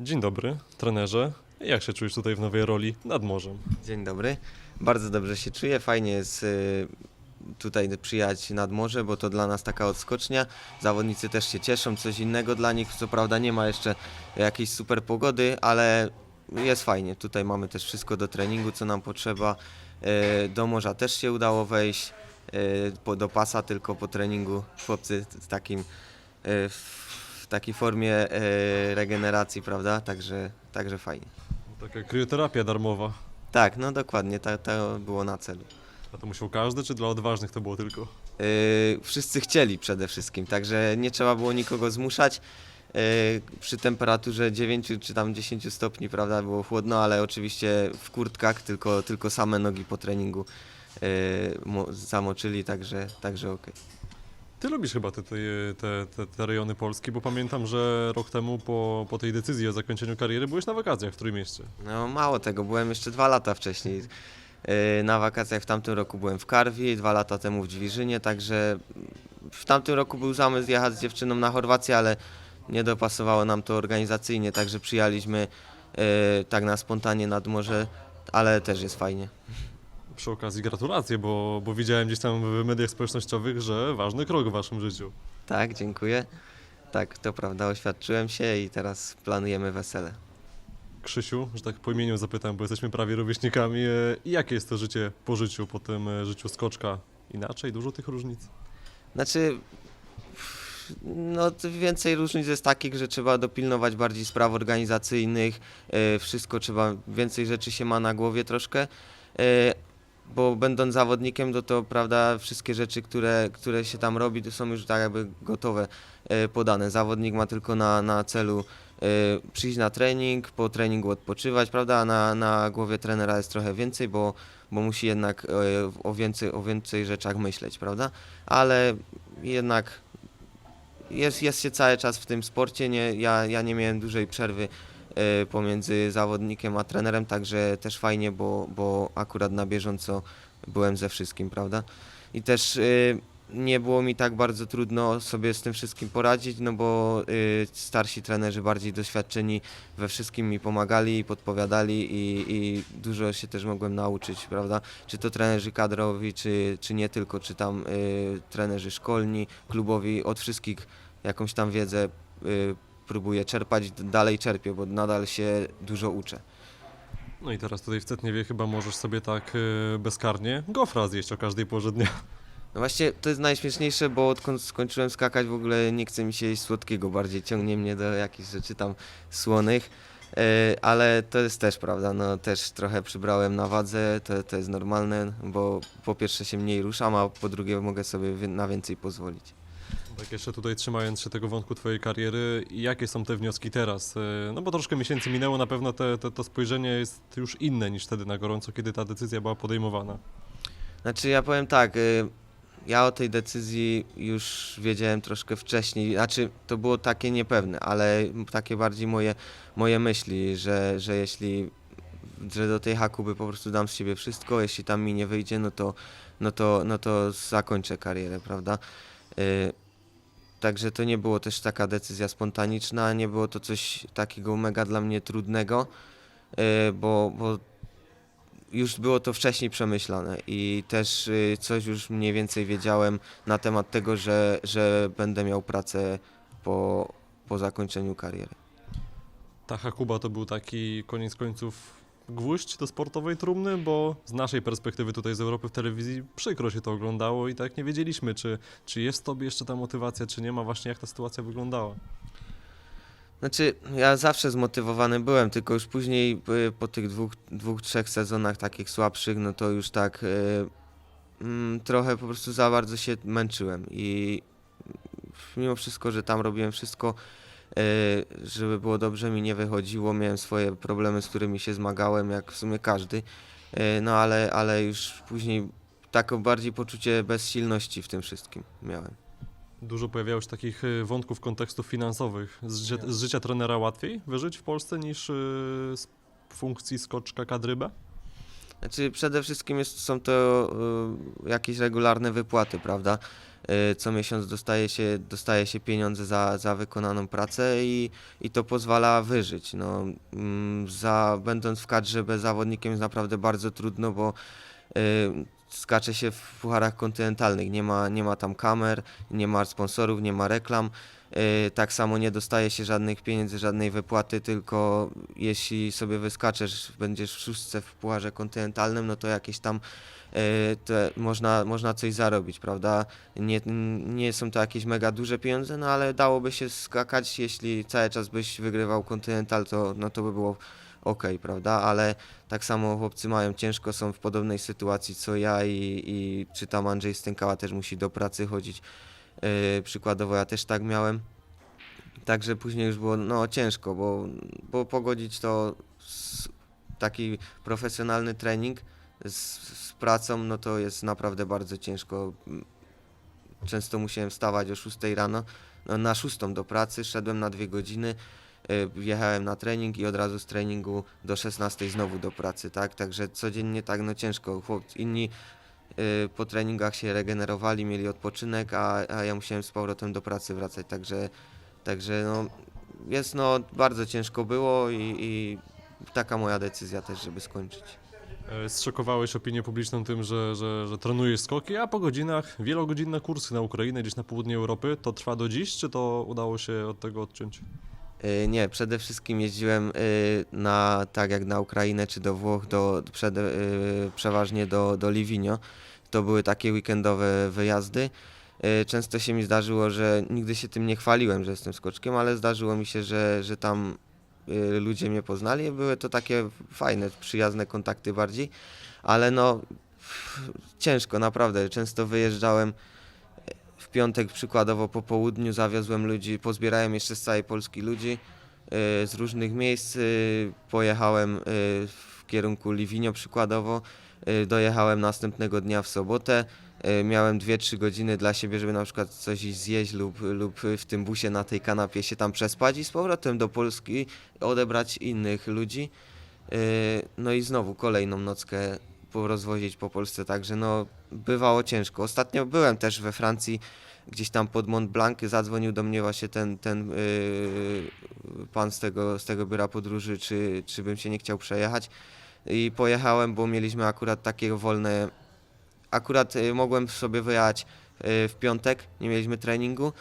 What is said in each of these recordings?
Dzień dobry, trenerze. Jak się czujesz tutaj w nowej roli nad morzem? Dzień dobry. Bardzo dobrze się czuję. Fajnie jest y, tutaj przyjechać nad morze, bo to dla nas taka odskocznia. Zawodnicy też się cieszą, coś innego dla nich. Co prawda nie ma jeszcze jakiejś super pogody, ale jest fajnie. Tutaj mamy też wszystko do treningu, co nam potrzeba. Y, Do morza też się udało wejść. y, Do pasa tylko po treningu chłopcy w takim takiej formie y, regeneracji, prawda? Także, także fajnie. Taka krioterapia darmowa. Tak, no dokładnie, to, to było na celu. A to musiał każdy, czy dla odważnych to było tylko? Yy, wszyscy chcieli przede wszystkim, także nie trzeba było nikogo zmuszać. Yy, przy temperaturze 9 czy tam 10 stopni, prawda, było chłodno, ale oczywiście w kurtkach, tylko, tylko same nogi po treningu mo- zamoczyli, także, także okej. Ty lubisz chyba te, te, te, te, rejony Polski, bo pamiętam, że rok temu po, po tej decyzji o zakończeniu kariery byłeś na wakacjach w Trójmieście. No mało tego, byłem jeszcze dwa lata wcześniej. Yy, Na wakacjach w tamtym roku byłem w Karwi, dwa lata temu w Dźwiżynie, także w tamtym roku był zamysł jechać z dziewczyną na Chorwację, ale nie dopasowało nam to organizacyjnie, także przyjechaliśmy yy, tak na spontanie nad morze, ale też jest fajnie. Przy okazji gratulacje, bo, bo widziałem gdzieś tam w mediach społecznościowych, że ważny krok w waszym życiu. Tak, dziękuję. Tak, to prawda, oświadczyłem się i teraz planujemy wesele. Krzysiu, że tak po imieniu zapytam, bo jesteśmy prawie rówieśnikami. e, I jakie jest to życie po życiu, po tym e, życiu skoczka? Inaczej, dużo tych różnic. Znaczy, no to więcej różnic jest takich, że trzeba dopilnować bardziej spraw organizacyjnych, e, wszystko trzeba, więcej rzeczy się ma na głowie troszkę, e, bo będąc zawodnikiem, to to prawda, wszystkie rzeczy, które, które się tam robi, to są już tak jakby gotowe, e, podane. Zawodnik ma tylko na, na celu e, przyjść na trening, po treningu odpoczywać, prawda, na, na głowie trenera jest trochę więcej, bo, bo musi jednak e, o więcej, o więcej rzeczach myśleć, prawda, ale jednak jest, jest się cały czas w tym sporcie. Nie, ja, ja nie miałem dużej przerwy pomiędzy zawodnikiem a trenerem, także też fajnie, bo, bo akurat na bieżąco byłem ze wszystkim, prawda? I też e, nie było mi tak bardzo trudno sobie z tym wszystkim poradzić, no bo e, starsi trenerzy, bardziej doświadczeni we wszystkim mi pomagali podpowiadali i, i dużo się też mogłem nauczyć, prawda? Czy to trenerzy kadrowi, czy, czy nie tylko, czy tam trenerzy szkolni, klubowi, od wszystkich jakąś tam wiedzę próbuję czerpać, dalej czerpię, bo nadal się dużo uczę. No i teraz tutaj w Cetniewie chyba możesz sobie tak e, bezkarnie gofra zjeść o każdej porze dnia. No właśnie to jest najśmieszniejsze, bo odkąd skończyłem skakać w ogóle nie chce mi się jeść słodkiego, bardziej ciągnie mnie do jakichś rzeczy tam słonych. Y, Ale to jest też prawda, no też trochę przybrałem na wadze, to, to jest normalne, bo po pierwsze się mniej ruszam, a po drugie mogę sobie na więcej pozwolić. Tak jeszcze tutaj trzymając się tego wątku twojej kariery, jakie są te wnioski teraz? E, No bo troszkę miesięcy minęło, na pewno te, te, to spojrzenie jest już inne niż wtedy na gorąco, kiedy ta decyzja była podejmowana. Znaczy ja powiem tak, y, ja o tej decyzji już wiedziałem troszkę wcześniej, znaczy to było takie niepewne, ale takie bardziej moje, moje myśli, że, że jeśli że do tej Hakuby po prostu dam z siebie wszystko, jeśli tam mi nie wyjdzie, no to, no to, no to zakończę karierę, prawda? Także to nie było też taka decyzja spontaniczna, nie było to coś takiego mega dla mnie trudnego, y, bo, bo już było to wcześniej przemyślane i też y, coś już mniej więcej wiedziałem na temat tego, że, że będę miał pracę po, po zakończeniu kariery. Ta Hakuba to był taki koniec końców gwóźdź do sportowej trumny, bo z naszej perspektywy tutaj z Europy w telewizji przykro się to oglądało i tak nie wiedzieliśmy, czy, czy jest w tobie jeszcze ta motywacja, czy nie ma, właśnie jak ta sytuacja wyglądała. Znaczy, ja zawsze zmotywowany byłem, tylko już później y, po tych dwóch, dwóch trzech sezonach takich słabszych, no to już tak y, mm, trochę po prostu za bardzo się męczyłem i mimo wszystko, że tam robiłem wszystko, żeby było dobrze, mi nie wychodziło, miałem swoje problemy, z którymi się zmagałem, jak w sumie każdy, y, no ale, ale już później takie bardziej poczucie bezsilności w tym wszystkim miałem. Dużo pojawiało się takich y, wątków kontekstów finansowych. Z życia, z życia trenera łatwiej wyżyć w Polsce niż z funkcji skoczka kadry B? Znaczy przede wszystkim jest, są to y, jakieś regularne wypłaty, prawda? Y, co miesiąc dostaje się, dostaje się pieniądze za, za wykonaną pracę i, i to pozwala wyżyć. No, mm, za, będąc w kadrze bez zawodnikiem jest naprawdę bardzo trudno, bo y, skacze się w pucharach kontynentalnych, nie ma, nie ma tam kamer, nie ma sponsorów, nie ma reklam. Y, Tak samo nie dostaje się żadnych pieniędzy, żadnej wypłaty, tylko jeśli sobie wyskaczesz, będziesz w szóstce w pucharze kontynentalnym, no to jakieś tam y, można, można coś zarobić, prawda? Nie, nie są to jakieś mega duże pieniądze, no ale dałoby się skakać, jeśli cały czas byś wygrywał kontynental, to, no to by było ok, prawda? Ale tak samo chłopcy mają ciężko, są w podobnej sytuacji co ja i, i czy tam Andrzej Stękała też musi do pracy chodzić. Yy, przykładowo ja też tak miałem. Także później już było no, ciężko, bo, bo pogodzić to taki profesjonalny trening z, z pracą, no to jest naprawdę bardzo ciężko. Często musiałem wstawać o 6 rano, no, na 6 do pracy, szedłem na dwie godziny, wjechałem na trening i od razu z treningu do 16 znowu do pracy, tak? Także codziennie tak no ciężko. Inni y, po treningach się regenerowali, mieli odpoczynek, a, a ja musiałem z powrotem do pracy wracać, także, także no, jest no bardzo ciężko było i, i taka moja decyzja też, żeby skończyć. E, Zszokowałeś opinię publiczną tym, że, że, że trenujesz skoki, a po godzinach, wielogodzinne kursy na Ukrainę, gdzieś na południe Europy, to trwa do dziś, czy to udało się od tego odciąć? Y, Nie, przede wszystkim jeździłem y, na, tak jak na Ukrainę czy do Włoch, do, przede, y, przeważnie do, do Livigno. To były takie weekendowe wyjazdy. Często się mi zdarzyło, że nigdy się tym nie chwaliłem, że jestem skoczkiem, ale zdarzyło mi się, że, że tam ludzie mnie poznali. Były to takie fajne, przyjazne kontakty bardziej, ale no ciężko, naprawdę. Często wyjeżdżałem w piątek przykładowo po południu zawiozłem ludzi, pozbierałem jeszcze z całej Polski ludzi y, z różnych miejsc. y, Pojechałem y, w kierunku Liwinio przykładowo. Dojechałem następnego dnia w sobotę. Miałem 2-3 godziny dla siebie, żeby na przykład coś zjeść lub, lub w tym busie na tej kanapie się tam przespać i z powrotem do Polski odebrać innych ludzi. No i znowu kolejną nockę porozwozić po Polsce, także no bywało ciężko. Ostatnio byłem też we Francji, gdzieś tam pod Mont Blanc, zadzwonił do mnie właśnie ten, ten yy, pan z tego, z tego biura podróży, czy, czy bym się nie chciał przejechać i pojechałem, bo mieliśmy akurat takie wolne, akurat y, mogłem sobie wyjechać y, w piątek, nie mieliśmy treningu,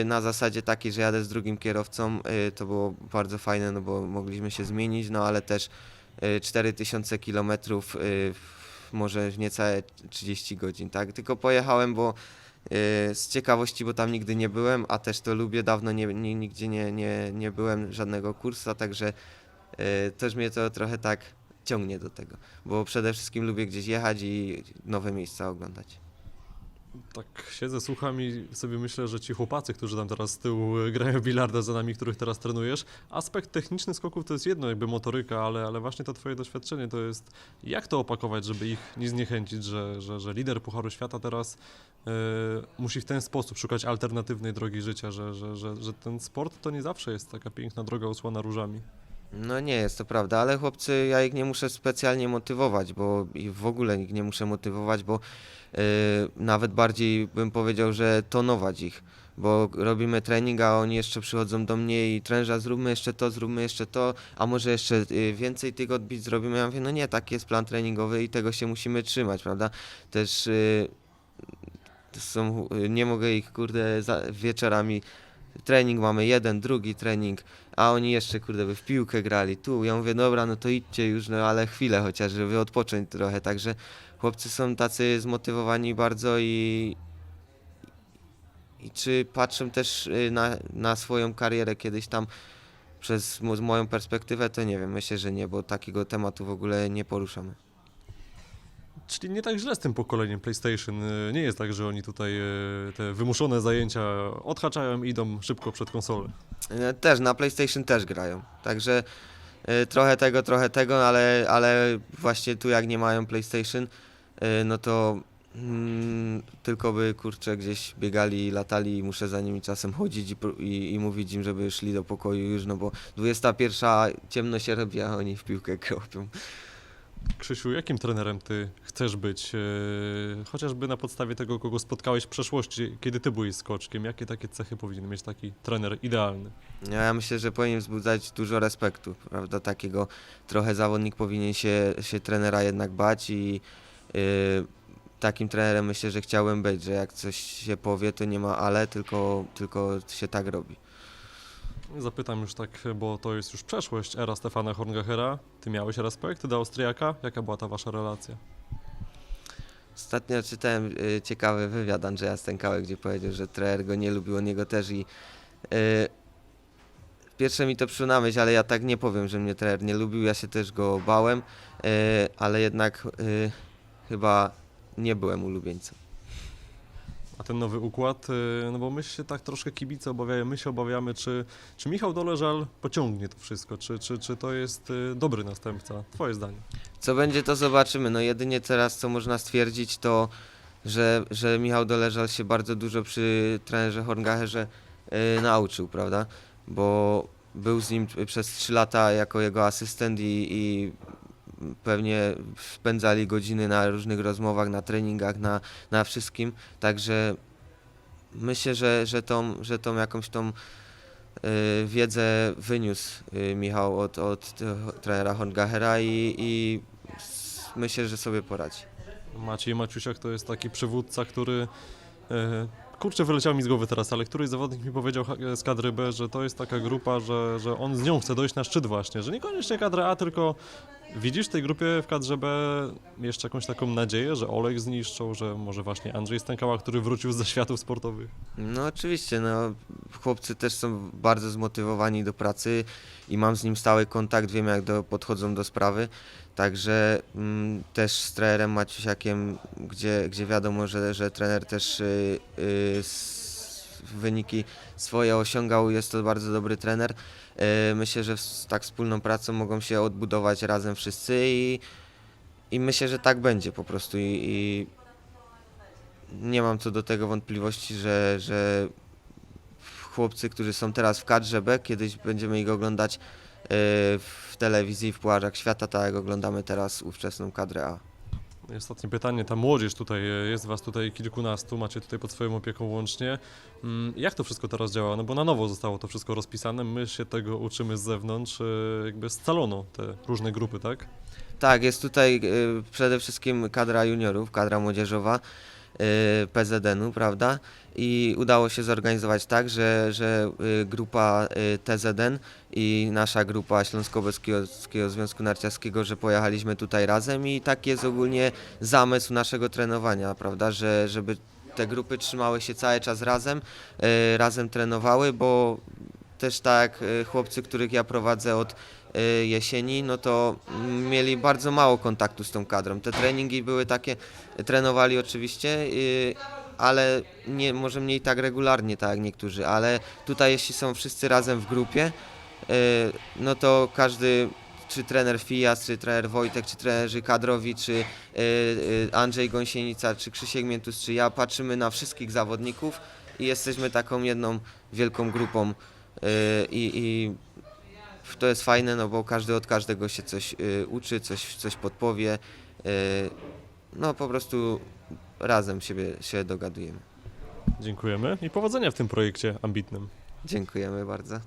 y, na zasadzie takiej, że jadę z drugim kierowcą, to było bardzo fajne, no bo mogliśmy się zmienić, no ale też 4000 kilometrów, y, w- może niecałe 30 godzin, tak? Tylko pojechałem, bo y, z ciekawości, bo tam nigdy nie byłem, a też to lubię, dawno nie, nie, nigdzie nie, nie, nie byłem, żadnego kursa, także y, też mnie to trochę tak ciągnie do tego, bo przede wszystkim lubię gdzieś jechać i nowe miejsca oglądać. Tak siedzę, słucham i sobie myślę, że ci chłopacy, którzy tam teraz z tyłu y, grają bilarda za nami, których teraz trenujesz, aspekt techniczny skoków to jest jedno, jakby motoryka, ale, ale właśnie to twoje doświadczenie to jest, jak to opakować, żeby ich nie zniechęcić, że, że, że lider Pucharu Świata teraz y, musi w ten sposób szukać alternatywnej drogi życia, że, że, że, że ten sport to nie zawsze jest taka piękna droga usłana różami. No nie jest to prawda, ale chłopcy, ja ich nie muszę specjalnie motywować, bo i w ogóle ich nie muszę motywować, bo yy, nawet bardziej bym powiedział, że tonować ich, bo robimy trening, a oni jeszcze przychodzą do mnie i tręża, zróbmy jeszcze to, zróbmy jeszcze to, a może jeszcze yy, więcej tych odbić zrobimy. Ja mówię, no nie, taki jest plan treningowy i tego się musimy trzymać, prawda? Też yy, są, yy, nie mogę ich, kurde, za, wieczorami trening mamy jeden, drugi trening, a oni jeszcze, kurde, by w piłkę grali tu. Ja mówię, dobra, no to idźcie już, no ale chwilę chociaż, żeby odpocząć trochę. Także chłopcy są tacy zmotywowani bardzo i, i czy patrzą też y, na, na swoją karierę kiedyś tam przez mo- moją perspektywę, to nie wiem, myślę, że nie, bo takiego tematu w ogóle nie poruszamy. Czyli nie tak źle z tym pokoleniem PlayStation. y, Nie jest tak, że oni tutaj y, te wymuszone zajęcia odhaczają i idą szybko przed konsolę. E, Też na PlayStation też grają. Także trochę tego, trochę tego, ale, ale właśnie tu jak nie mają PlayStation, no to mm, tylko by kurczę gdzieś biegali latali i muszę za nimi czasem chodzić i, i, i mówić im, żeby szli do pokoju już, no bo 21 ciemno się robi, a oni w piłkę kropią. Krzysiu, jakim trenerem ty chcesz być? E, Chociażby na podstawie tego, kogo spotkałeś w przeszłości, kiedy ty byłeś skoczkiem. Jakie takie cechy powinien mieć taki trener idealny? Ja myślę, że powinien wzbudzać dużo respektu, prawda? Takiego trochę zawodnik powinien się, się trenera jednak bać i yy, takim trenerem myślę, że chciałem być, że jak coś się powie, to nie ma ale, tylko, tylko się tak robi. Zapytam już tak, bo to jest już przeszłość, era Stefana Horngachera. Ty miałeś respekt do Austriaka? Jaka była ta wasza relacja? Ostatnio czytałem y, ciekawy wywiad Andrzeja Stękałek, gdzie powiedział, że trener go nie lubił, on jego też i y, pierwsze mi to przyszło ale ja tak nie powiem, że mnie trener nie lubił, ja się też go bałem, y, ale jednak chyba nie byłem ulubieńcem. A ten nowy układ, y, no bo my się tak troszkę kibice obawiają, my się obawiamy, czy, czy Michał Doleżal pociągnie to wszystko, czy, czy, czy to jest y, dobry następca? Twoje zdanie. Co będzie, to zobaczymy. No jedynie teraz, co można stwierdzić, to że, że Michał Doleżal się bardzo dużo przy trenerze Horngacherze y, nauczył, prawda? Bo był z nim przez 3 lata jako jego asystent i, i pewnie spędzali godziny na różnych rozmowach, na treningach, na, na wszystkim. Także myślę, że, że, tą, że tą jakąś tą y, wiedzę wyniósł y, Michał od, od trenera Horngachera i, i myślę, że sobie poradzi. Maciej Maciusiak to jest taki przywódca, który. E, kurczę, wyleciał mi z głowy teraz, ale któryś zawodnik mi powiedział z kadry B, że to jest taka grupa, że, że on z nią chce dojść na szczyt właśnie, że niekoniecznie kadra A, tylko widzisz w tej grupie w kadrze B jeszcze jakąś taką nadzieję, że Olek zniszczą, że może właśnie Andrzej Stękała, który wrócił z zaświatów sportowych. No oczywiście, no chłopcy też są bardzo zmotywowani do pracy i mam z nim stały kontakt, wiem jak do, podchodzą do sprawy, także mm, też z trenerem Maciusiakiem, gdzie, gdzie wiadomo, że, że trener też y, y, wyniki swoje osiągał, jest to bardzo dobry trener. Y, myślę, że z tak wspólną pracą mogą się odbudować razem wszyscy i, i myślę, że tak będzie po prostu i, i nie mam co do tego wątpliwości, że, że chłopcy, którzy są teraz w kadrze B, kiedyś będziemy ich oglądać e, w telewizji, w Pucharach Świata, tak jak oglądamy teraz ówczesną kadrę A. Ostatnie pytanie, ta młodzież tutaj, e, jest was tutaj kilkunastu, macie tutaj pod swoją opieką łącznie. Mm, Jak to wszystko teraz działa? No bo na nowo zostało to wszystko rozpisane, my się tego uczymy z zewnątrz, e, jakby scalono te różne grupy, tak? Tak, jest tutaj e, przede wszystkim kadra juniorów, kadra młodzieżowa PZN-u, prawda? I udało się zorganizować tak, że, że e, grupa e, TZN i nasza grupa Śląsko-Boskiego Związku Narciarskiego, że pojechaliśmy tutaj razem i tak jest ogólnie zamysł naszego trenowania, prawda? Że, żeby te grupy trzymały się cały czas razem, razem trenowały, bo też tak chłopcy, których ja prowadzę od jesieni, no to mieli bardzo mało kontaktu z tą kadrą. Te treningi były takie, trenowali oczywiście, y, ale nie, może mniej tak regularnie, tak jak niektórzy, ale tutaj jeśli są wszyscy razem w grupie, y, no to każdy, czy trener Fijas, czy trener Wojtek, czy trenerzy kadrowi, czy y, y, Andrzej Gąsienica, czy Krzysiek Miętus, czy ja, patrzymy na wszystkich zawodników i jesteśmy taką jedną wielką grupą y, i, i to jest fajne, no bo każdy od każdego się coś y, uczy, coś, coś podpowie. Y, no po prostu razem siebie się dogadujemy. Dziękujemy i powodzenia w tym projekcie ambitnym. Dziękujemy bardzo.